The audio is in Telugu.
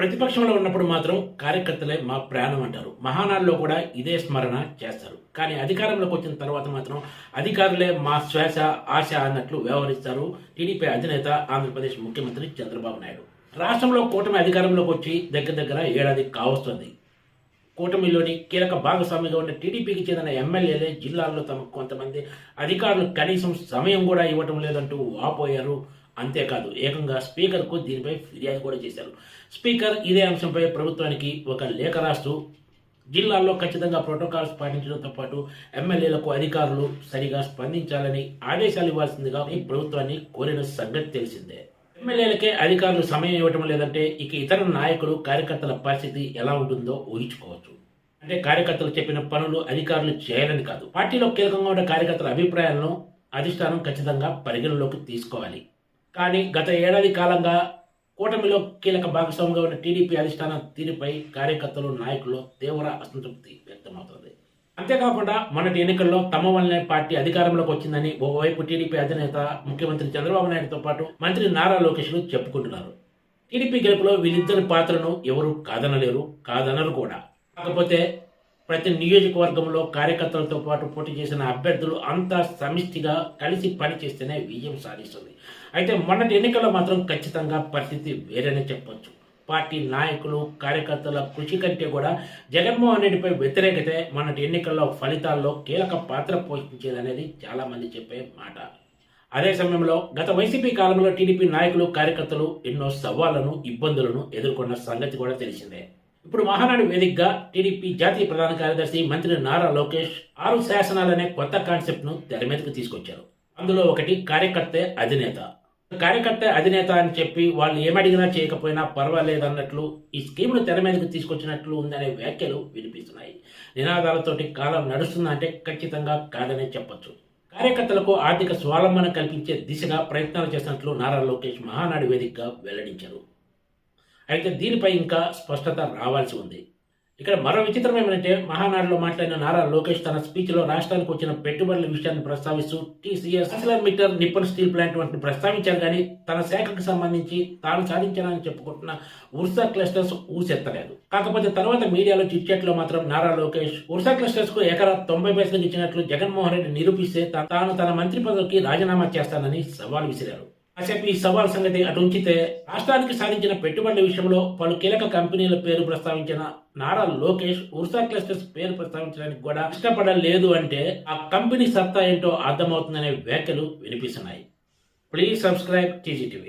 ప్రతిపక్షంలో ఉన్నప్పుడు మాత్రం కార్యకర్తలే మా ప్రాణం అంటారు. మహానాడులో కూడా ఇదే స్మరణ చేస్తారు. కానీ అధికారంలోకి వచ్చిన తర్వాత మాత్రం అధికారులే మా శ్వాస ఆశ అన్నట్లు వ్యవహరిస్తారు. టీడీపీ అధినేత ఆంధ్రప్రదేశ్ ముఖ్యమంత్రి చంద్రబాబు నాయుడు. రాష్ట్రంలో కూటమి అధికారంలోకి వచ్చి దగ్గర దగ్గర ఏడాది కావస్తుంది. కూటమిలోని కీలక భాగస్వామిగా ఉన్న టీడీపీకి చెందిన ఎమ్మెల్యేలే జిల్లాల్లో తమ కొంతమంది అధికారులు కనీసం సమయం కూడా ఇవ్వటం లేదంటూ వాపోయారు. అంతేకాదు ఏకంగా స్పీకర్కు దీనిపై ఫిర్యాదు కూడా చేశారు. స్పీకర్ ఇదే అంశంపై ప్రభుత్వానికి ఒక లేఖ రాస్తూ జిల్లాల్లో ఖచ్చితంగా ప్రోటోకాల్స్ పాటించడంతో పాటు ఎమ్మెల్యేలకు అధికారులు సరిగా స్పందించాలని ఆదేశాలు ఇవ్వాల్సిందిగా ఈ ప్రభుత్వాన్ని కోరిన సంగతి తెలిసిందే. ఎమ్మెల్యేలకే అధికారులు సమయం ఇవ్వటం లేదంటే ఇక ఇతర నాయకులు కార్యకర్తల పరిస్థితి ఎలా ఉంటుందో ఊహించుకోవచ్చు. అంటే కార్యకర్తలు చెప్పిన పనులు అధికారులు చేయాలని కాదు. పార్టీలో కీలకంగా ఉన్న కార్యకర్తల అభిప్రాయాలను అధిష్టానం ఖచ్చితంగా పరిగణలోకి తీసుకోవాలి. కానీ గత ఏడాది కాలంగా కూటమిలో కీలక భాగస్వామిగా ఉన్న టీడీపీ అధిష్టాన తీరుపై కార్యకర్తలు నాయకులు తీవ్ర అసంతృప్తి వ్యక్తమవుతోంది. అంతేకాకుండా మొన్నటి ఎన్నికల్లో తమ వల్లనే పార్టీ అధికారంలోకి వచ్చిందని ఓవైపు టీడీపీ అధినేత ముఖ్యమంత్రి చంద్రబాబు నాయుడుతో పాటు మంత్రి నారా లోకేష్లు చెప్పుకుంటున్నారు. టీడీపీ గెలుపులో వీళ్ళిద్దరి పాత్రను ఎవరు కాదనలేరు కాదనరు కూడా. కాకపోతే ప్రతి నియోజకవర్గంలో కార్యకర్తలతో పాటు పోటీ చేసిన అభ్యర్థులు అంతా సమిష్టిగా కలిసి పనిచేస్తేనే విజయం సాధిస్తుంది. అయితే మొన్నటి ఎన్నికల్లో మాత్రం ఖచ్చితంగా పరిస్థితి వేరేనే చెప్పొచ్చు. పార్టీ నాయకులు కార్యకర్తల కృషి కంటే కూడా జగన్మోహన్ రెడ్డిపై వ్యతిరేకతే మొన్నటి ఎన్నికల్లో ఫలితాల్లో కీలక పాత్ర పోషించేదనేది చాలామంది చెప్పే మాట. అదే సమయంలో గత వైసీపీ కాలంలో టీడీపీ నాయకులు కార్యకర్తలు ఎన్నో సవాళ్ళను ఇబ్బందులను ఎదుర్కొన్న సంగతి కూడా తెలిసిందే. ఇప్పుడు మహానాడు వేదికగా టీడీపీ జాతీయ ప్రధాన కార్యదర్శి మంత్రి నారా లోకేష్ ఆరు శాసనాలనే కొత్త కాన్సెప్ట్ను తెర మీదకు తీసుకొచ్చారు. అందులో ఒకటి కార్యకర్త అధినేత. కార్యకర్త అధినేత అని చెప్పి వాళ్ళు ఏమడిగినా చేయకపోయినా పర్వాలేదు అన్నట్లు ఈ స్కీమ్ను తెర మీదకు తీసుకొచ్చినట్లు ఉందనే వ్యాఖ్యలు వినిపిస్తున్నాయి. నినాదాలతోటి కాలం నడుస్తుందంటే ఖచ్చితంగా కాదనే చెప్పొచ్చు. కార్యకర్తలకు ఆర్థిక స్వావలంబన కల్పించే దిశగా ప్రయత్నాలు చేసినట్లు నారా లోకేష్ మహానాడు వేదికగా వెల్లడించారు. అయితే దీనిపై ఇంకా స్పష్టత రావాల్సి ఉంది. ఇక్కడ మరో విచిత్రం ఏమంటే మహానాడులో మాట్లాడిన నారా లోకేష్ తన స్పీచ్లో రాష్ట్రానికి వచ్చిన పెట్టుబడుల విషయాన్ని ప్రస్తావిస్తూ టీసీఎస్ మీటర్ నిప్పన్ స్టీల్ ప్లాంట్ వంటిని ప్రస్తావించారు కానీ తన శాఖకు సంబంధించి తాను సాధించానని చెప్పుకుంటున్న ఉర్సా క్లస్టర్స్ ఊసెత్తలేదు. కాకపోతే తర్వాత మీడియాలో చిట్చాట్లో మాత్రం నారా లోకేష్ ఉర్సా క్లస్టర్స్కు ఎకరా తొంభై పైసలకు ఇచ్చినట్లు జగన్మోహన్ రెడ్డి నిరూపిస్తే తాను తన మంత్రి పదవికి రాజీనామా చేస్తానని సవాల్ విసిరారు. కాసేపు ఈ సవాల్ సంగతి అటు ఉంచితే రాష్ట్రానికి సాధించిన పెట్టుబడుల విషయంలో పలు కీలక కంపెనీల పేరు ప్రస్తావించిన నారా లోకేష్ ఉర్సా క్లస్టర్స్ పేరు ప్రస్తావించడానికి కూడా ఇష్టపడలేదు అంటే ఆ కంపెనీ సత్తా ఏంటో అర్థమవుతుందనే వ్యాఖ్యలు వినిపిస్తున్నాయి. Please subscribe TGTV